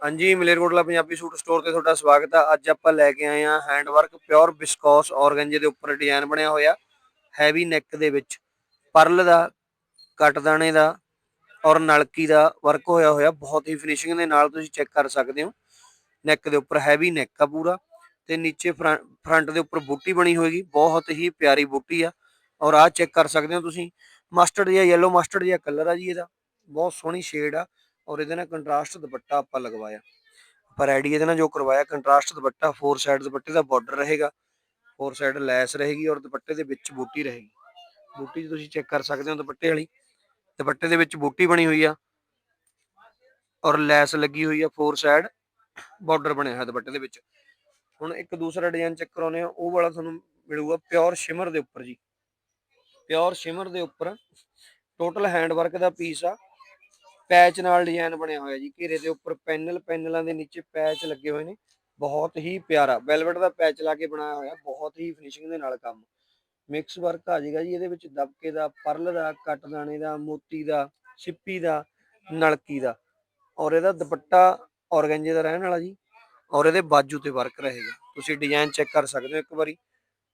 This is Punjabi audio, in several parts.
ਹਾਂਜੀ, ਮਲੇਰਕੋਟਲਾ ਪੰਜਾਬੀ ਸੂਟ ਸਟੋਰ ਤੇ ਤੁਹਾਡਾ ਸਵਾਗਤ ਆ। ਅੱਜ ਆਪਾਂ ਲੈ ਕੇ ਆਏ ਆ ਹੈਂਡਵਰਕ ਪਿਓਰ ਬਿਸਕੋਸ ਔਰਗੰਜੇ ਦੇ ਉੱਪਰ ਡਿਜ਼ਾਈਨ ਬਣਿਆ ਹੋਇਆ ਹੈਵੀ ਨੈਕ ਦੇ ਵਿੱਚ। ਪਰਲ ਦਾ ਕੱਟ ਦਾਣੇ ਦਾ ਔਰ ਨਲਕੀ ਦਾ ਵਰਕ ਹੋਇਆ ਹੋਇਆ। ਬਹੁਤ ਹੀ ਫਿਨਿਸ਼ਿੰਗ ਦੇ ਨਾਲ ਤੁਸੀਂ ਚੈੱਕ ਕਰ ਸਕਦੇ ਹੋ। ਨੈਕ ਦੇ ਉੱਪਰ ਹੈਵੀ ਨੈਕ ਆ ਪੂਰਾ ਤੇ ਨੀਚੇ ਫਰੰਟ ਦੇ ਉੱਪਰ ਬੂਟੀ ਬਣੀ ਹੋਏਗੀ। ਬਹੁਤ ਹੀ ਪਿਆਰੀ ਬੂਟੀ ਆ ਔਰ ਆਹ ਚੈੱਕ ਕਰ ਸਕਦੇ ਹੋ ਤੁਸੀਂ। ਮਸਟਰਡ ਜਾਂ ਯੈਲੋ ਮਸਟਰਡ ਜਿਹਾ ਕਲਰ ਆ ਜੀ ਇਹਦਾ। ਬਹੁਤ ਸੋਹਣੀ ਸ਼ੇਡ ਆ। ਔਰ ਇਹਦੇ ਨਾਲ ਕੰਟਰਾਸਟ ਦੁਪੱਟਾ ਆਪਾਂ ਲਗਵਾਇਆ। ਪਰ ਐਡੀ ਇਹਦੇ ਨਾਲ ਜੋ ਕਰਵਾਇਆ ਕੰਟਰਾਸਟ ਦੁਪੱਟਾ ਫੋਰ ਸਾਈਡ ਦੁਪੱਟੇ ਦਾ ਬਾਰਡਰ ਰਹੇਗਾ। ਫੋਰ ਸਾਈਡ ਲੈਸ ਰਹੇਗੀ ਔਰ ਦੁਪੱਟੇ ਦੇ ਵਿੱਚ ਬੂਟੀ ਰਹੇਗੀ। ਬੂਟੀ 'ਚ ਤੁਸੀਂ ਚੈੱਕ ਕਰ ਸਕਦੇ ਹੋ ਦੁਪੱਟੇ ਵਾਲੀ, ਦੁਪੱਟੇ ਦੇ ਵਿੱਚ ਬੂਟੀ ਬਣੀ ਹੋਈ ਆ। ਔਰ ਲੈਸ ਲੱਗੀ ਹੋਈ ਆ ਫੋਰ ਸਾਈਡ ਬਾਰਡਰ ਬਣਿਆ ਹੋਇਆ ਦੁਪੱਟੇ ਦੇ ਵਿੱਚ। ਹੁਣ ਇੱਕ ਦੂਸਰਾ ਡਿਜ਼ਾਈਨ ਚੈੱਕ ਕਰਾਉਨੇ ਆ ਉਹ ਵਾਲਾ ਤੁਹਾਨੂੰ ਮਿਲੂਗਾ ਪਿਓਰ ਸ਼ਿਮਰ ਦੇ ਉੱਪਰ ਜੀ। ਪਿਓਰ ਸ਼ਿਮਰ ਦੇ ਉੱਪਰ ਟੋਟਲ ਹੈਂਡ ਵਰਕ ਦਾ ਪੀਸ ਆ। ਪੈਚ ਨਾਲ ਡਿਜ਼ਾਈਨ ਬਣਿਆ ਹੋਇਆ ਜੀ, ਘੇਰੇ ਦੇ ਉੱਪਰ ਪੈਨਲ, ਪੈਨਲਾਂ ਦੇ ਨੀਚੇ ਪੈਚ ਲੱਗੇ ਹੋਏ ਨੇ, ਬਹੁਤ ਹੀ ਪਿਆਰਾ, ਵੈਲਵਟ ਦਾ ਪੈਚ ਲਾ ਕੇ ਬਣਾਇਆ ਹੋਇਆ, ਬਹੁਤ ਹੀ ਫਿਨਿਸ਼ਿੰਗ ਦੇ ਨਾਲ ਕੰਮ। ਮਿਕਸ ਵਰਕ ਆ ਜਾਏਗਾ ਜੀ, ਇਹਦੇ ਵਿੱਚ ਦਬਕੇ ਦਾ, ਪਰਲ ਦਾ ਕੱਟ ਦਾਣੇ ਦਾ, ਮੋਤੀ ਦਾ, ਛਿੱਪੀ ਦਾ, ਨਲਕੀ ਦਾ, ਔਰ ਇਹਦਾ ਦੁਪੱਟਾ ਔਰਗੰਜੇ ਦਾ ਰਹਿਣ ਵਾਲਾ ਜੀ, ਔਰ ਇਹਦੇ ਬਾਜੂ ਤੇ ਵਰਕ ਰਹੇਗਾ। ਤੁਸੀਂ ਡਿਜ਼ਾਈਨ ਚੈੱਕ ਕਰ ਸਕਦੇ ਹੋ ਇੱਕ ਵਾਰੀ।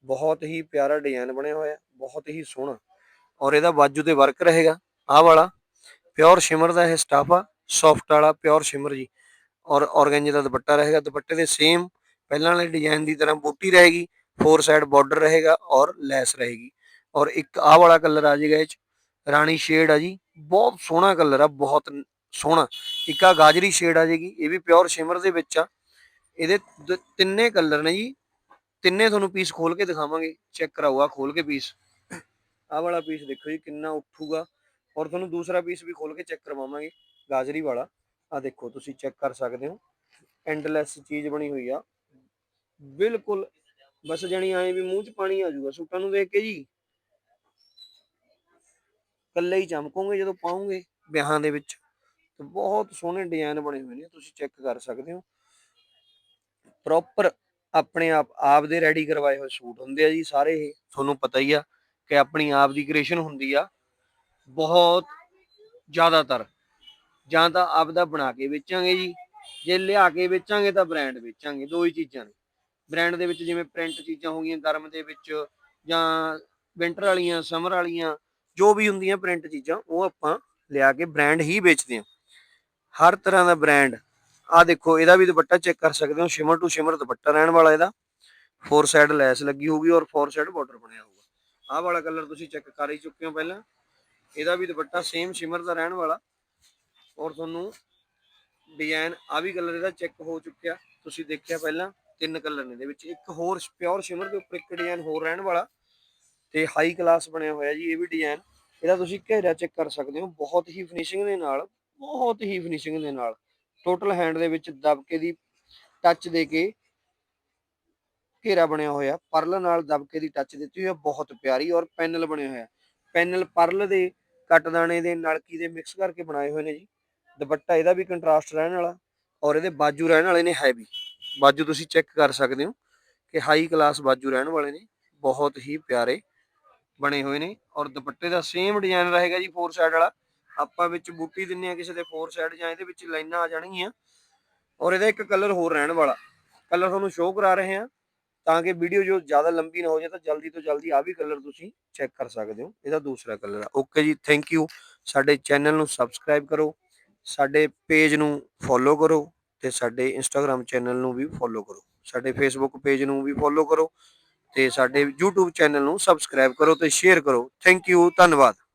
ਬਹੁਤ ਹੀ ਪਿਆਰਾ ਡਿਜ਼ਾਈਨ ਬਣਿਆ ਹੋਇਆ, ਬਹੁਤ ਹੀ ਸੋਹਣਾ, ਔਰ ਇਹਦਾ ਬਾਜੂ ਤੇ ਵਰਕ ਰਹੇਗਾ। ਆਹ ਵਾਲਾ ਪਿਓਰ ਸ਼ਿਮਰ ਦਾ ਇਹ ਸਟਾਫ ਆ ਸੌਫਟ ਵਾਲਾ ਪਿਓਰ ਸ਼ਿਮਰ ਜੀ। ਔਰ ਔਰਗੰਜੇ ਦਾ ਦੁਪੱਟਾ ਰਹੇਗਾ, ਦੁਪੱਟੇ ਦੇ ਸੇਮ ਪਹਿਲਾਂ ਵਾਲੇ ਡਿਜ਼ਾਈਨ ਦੀ ਤਰ੍ਹਾਂ ਬੂਟੀ ਰਹੇਗੀ ਫੋਰ ਸਾਈਡ ਬਾਰਡਰ ਰਹੇਗਾ ਔਰ ਲੈਸ ਰਹੇਗੀ। ਔਰ ਇੱਕ ਆਹ ਵਾਲਾ ਕਲਰ ਆ ਜਾਏਗਾ ਇਹ ਚ, ਰਾਣੀ ਸ਼ੇਡ ਆ ਜੀ, ਬਹੁਤ ਸੋਹਣਾ ਕਲਰ ਆ, ਬਹੁਤ ਸੋਹਣਾ। ਇੱਕ ਆ ਗਾਜਰੀ ਸ਼ੇਡ ਆ ਜਾਏਗੀ ਇਹ ਵੀ ਪਿਓਰ ਸ਼ਿਮਰ ਦੇ ਵਿੱਚ ਆ। ਇਹਦੇ ਤਿੰਨੇ ਕਲਰ ਨੇ ਜੀ, ਤਿੰਨੇ ਤੁਹਾਨੂੰ ਪੀਸ ਖੋਲ ਕੇ ਦਿਖਾਵਾਂਗੇ। ਚੈੱਕ ਕਰਾਓ ਆ ਖੋਲ ਕੇ ਪੀਸ ਆਹ ਵਾਲਾ ਪੀਸ ਦੇਖੋ ਜੀ, ਕਿੰਨਾ ਉੱਠੂਗਾ। ਔਰ ਤੁਹਾਨੂੰ ਦੂਸਰਾ ਪੀਸ ਵੀ ਖੋਲ ਕੇ ਚੈੱਕ ਕਰਵਾਵਾਂਗੇ, ਗਾਜਰੀ ਵਾਲਾ। ਆ ਦੇਖੋ, ਤੁਸੀਂ ਚੈੱਕ ਕਰ ਸਕਦੇ ਹੋ। ਐਂਡਲੈਸ ਚੀਜ਼ ਬਣੀ ਹੋਈ ਆ। ਬਿਲਕੁਲ, ਬਸ ਜਣੀ ਆਏ ਵੀ ਮੂੰਹ 'ਚ ਪਾਣੀ ਆ ਜਾਊਗਾ, ਸੂਟਾਂ ਨੂੰ ਦੇਖ ਕੇ ਜੀ। ਕੱਲੇ ਹੀ ਚਮਕੋਗੇ ਜਦੋਂ ਪਾਉਂਗੇ ਵਿਆਹਾਂ ਦੇ ਵਿੱਚ। ਤੇ ਬਹੁਤ ਸੋਹਣੇ ਡਿਜ਼ਾਈਨ ਬਣੇ ਹੋਏ ਨੇ, ਤੁਸੀਂ ਚੈੱਕ ਕਰ ਸਕਦੇ ਹੋ। ਪ੍ਰੋਪਰ ਆਪਣੇ ਆਪ ਆਪ ਦੇ ਰੈਡੀ ਕਰਵਾਏ ਹੋਏ ਸੂਟ ਹੁੰਦੇ ਆ ਜੀ ਸਾਰੇ ਇਹ। ਤੁਹਾਨੂੰ ਪਤਾ ਹੀ ਆ ਕਿ ਆਪਣੀ ਆਪ ਦੀ ਕ੍ਰੀਏਸ਼ਨ ਹੁੰਦੀ ਆ। ਬਹੁਤ ਜ਼ਿਆਦਾਤਰ। ਜਾਂ ਤਾਂ ਆਪਦਾ ਬਣਾ ਕੇ ਵੇਚਾਂਗੇ ਜੀ। ਜੇ ਲਿਆ ਕੇ ਵੇਚਾਂਗੇ ਤਾਂ ਬ੍ਰਾਂਡ ਵੇਚਾਂਗੇ, ਦੋ ਹੀ ਚੀਜ਼ਾਂ ਨੇ। ਬ੍ਰਾਂਡ ਦੇ ਵਿੱਚ ਜਿਵੇਂ ਪ੍ਰਿੰਟ ਚੀਜ਼ਾਂ ਹੋ ਗਈਆਂ, ਗਰਮ ਦੇ ਵਿੱਚ ਜਾਂ ਵਿੰਟਰ ਵਾਲੀਆਂ ਸਮਰ ਵਾਲੀਆਂ, ਜੋ ਵੀ ਹੁੰਦੀਆਂ ਪ੍ਰਿੰਟ ਚੀਜ਼ਾਂ, ਉਹ ਆਪਾਂ ਲਿਆ ਕੇ ਬ੍ਰਾਂਡ ਹੀ ਵੇਚਦੇ ਹਾਂ। ਹਰ ਤਰ੍ਹਾਂ ਦਾ ਬ੍ਰਾਂਡ ਆ ਦੇਖੋ, ਇਹਦਾ ਵੀ ਦੁਪੱਟਾ ਚੈੱਕ ਕਰ ਸਕਦੇ ਹੋ। ਸ਼ਿਮਰ ਟੂ ਸ਼ਿਮਰ ਦੁਪੱਟਾ ਰਹਿਣ ਵਾਲਾ ਇਹਦਾ। ਫੋਰ ਸਾਈਡ ਲੈਸ ਲੱਗੀ ਹੋਊਗੀ ਔਰ ਫੋਰ ਸਾਈਡ ਬਾਰਡਰ ਬਣਿਆ ਹੋਊਗਾ। ਆਹ ਵਾਲਾ ਕਲਰ ਤੁਸੀਂ ਚੈੱਕ ਕਰ ਹੀ ਚੁੱਕੇ ਹੋ ਪਹਿਲਾਂ। ਇਹਦਾ ਵੀ ਦੁਪੱਟਾ ਸੇਮ ਸ਼ਿਮਰ ਦਾ ਰਹਿਣ ਵਾਲਾ। ਔਰ ਤੁਹਾਨੂੰ ਡਿਜ਼ਾਈਨ ਆ ਵੀ ਕਲਰ ਇਹਦਾ ਚੈੱਕ ਹੋ ਚੁੱਕਿਆ। ਤੁਸੀਂ ਦੇਖਿਆ ਪਹਿਲਾਂ ਤਿੰਨ ਕਲਰ ਨੇ ਇਹਦੇ ਵਿੱਚ। ਇੱਕ ਹੋਰ ਪਿਓਰ ਸ਼ਿਮਰ ਦੇ ਉੱਪਰ ਇੱਕ ਡਿਜ਼ਾਈਨ ਹੋਰ ਰਹਿਣ ਵਾਲਾ। ਤੇ ਹਾਈ ਕਲਾਸ ਬਣਿਆ ਹੋਇਆ ਜੀ, ਇਹ ਵੀ ਡਿਜ਼ਾਈਨ ਇਹਦਾ ਤੁਸੀਂ ਘੇਰਾ ਚੈੱਕ ਕਰ ਸਕਦੇ ਹੋ। ਬਹੁਤ ਹੀ ਫਿਨਿਸ਼ਿੰਗ ਦੇ ਨਾਲ, ਬਹੁਤ ਹੀ ਫਿਨਿਸ਼ਿੰਗ ਦੇ ਨਾਲ। ਟੋਟਲ ਹੈਂਡ ਦੇ ਵਿੱਚ ਦਬਕੇ ਦੀ ਟੱਚ ਦੇ ਕੇ ਘੇਰਾ ਬਣਿਆ ਹੋਇਆ। ਪਰਲ ਨਾਲ ਦਬਕੇ ਦੀ ਟੱਚ ਦਿੱਤੀ ਹੋਈ ਹੈ। ਬਹੁਤ ਪਿਆਰੀ ਔਰ ਪੈਨਲ ਬਣਿਆ ਹੋਇਆ। ਪੈਨਲ ਪਰਲ ਦੇ ਕੱਟ ਦਾਣੇ ਦੇ ਨਲਕੀ ਦੇ ਮਿਕਸ ਕਰਕੇ ਬਣਾਏ ਹੋਏ ਨੇ ਜੀ। ਦੁਪੱਟਾ ਇਹਦਾ ਵੀ ਕੰਟਰਾਸਟ ਰਹਿਣ ਵਾਲਾ ਔਰ ਇਹਦੇ ਬਾਜੂ ਰਹਿਣ ਵਾਲੇ ਨੇ ਹੈਵੀ ਬਾਜੂ ਤੁਸੀਂ ਚੈੱਕ ਕਰ ਸਕਦੇ ਹੋ ਕਿ ਹਾਈ ਕਲਾਸ ਬਾਜੂ ਰਹਿਣ ਵਾਲੇ ਨੇ, ਬਹੁਤ ਹੀ ਪਿਆਰੇ ਬਣੇ ਹੋਏ ਨੇ ਔਰ ਦੁਪੱਟੇ ਦਾ ਸੇਮ ਡਿਜ਼ਾਈਨ ਰਹੇਗਾ ਜੀ ਫੋਰ ਸਾਈਡ ਵਾਲਾ। ਆਪਾਂ ਵਿੱਚ ਬੂਟੀ ਦਿੰਨੇ ਆ ਕਿਸੇ ਦੇ ਫੋਰ ਸਾਈਡ ਜਾਂ ਇਹਦੇ ਵਿੱਚ ਲਾਈਨਾਂ ਆ ਜਾਣਗੀਆਂ। ਔਰ ਇਹਦਾ ਇੱਕ ਕਲਰ ਹੋਰ ਰਹਿਣ ਵਾਲਾ। ਕਲਰ ਤੁਹਾਨੂੰ ਸ਼ੋਅ ਕਰਾ ਰਹੇ ਹਾਂ। ਤਾਂ ਕਿ ਵੀਡੀਓ ਜੋ ਜ਼ਿਆਦਾ ਲੰਬੀ ਨਾ ਹੋ ਜਾਏ ਤਾਂ ਜਲਦੀ ਤੋਂ ਜਲਦੀ ਆ ਵੀ ਕਲਰ ਤੁਸੀਂ ਚੈੱਕ ਕਰ ਸਕਦੇ ਹੋ। ਇਹਦਾ ਦੂਸਰਾ ਕਲਰ ਆ। ਓਕੇ ਜੀ ਥੈਂਕ ਯੂ ਸਾਡੇ ਚੈਨਲ ਨੂੰ ਸਬਸਕ੍ਰਾਈਬ ਕਰੋ। ਸਾਡੇ ਪੇਜ ਨੂੰ ਫੋਲੋ ਕਰੋ ਤੇ ਸਾਡੇ ਇੰਸਟਾਗ੍ਰam ਚੈਨਲ ਨੂੰ ਵੀ ਫੋਲੋ ਕਰੋ। ਸਾਡੇ ਫੇਸਬੁੱਕ ਪੇਜ ਨੂੰ ਵੀ ਫੋਲੋ ਕਰੋ ਤੇ ਸਾਡੇ YouTube ਚੈਨਲ ਨੂੰ ਸਬਸਕ੍ਰਾਈਬ ਕਰੋ ਤੇ ਸ਼ੇਅਰ ਕਰੋ। ਥੈਂਕ ਯੂ ਧੰਨਵਾਦ।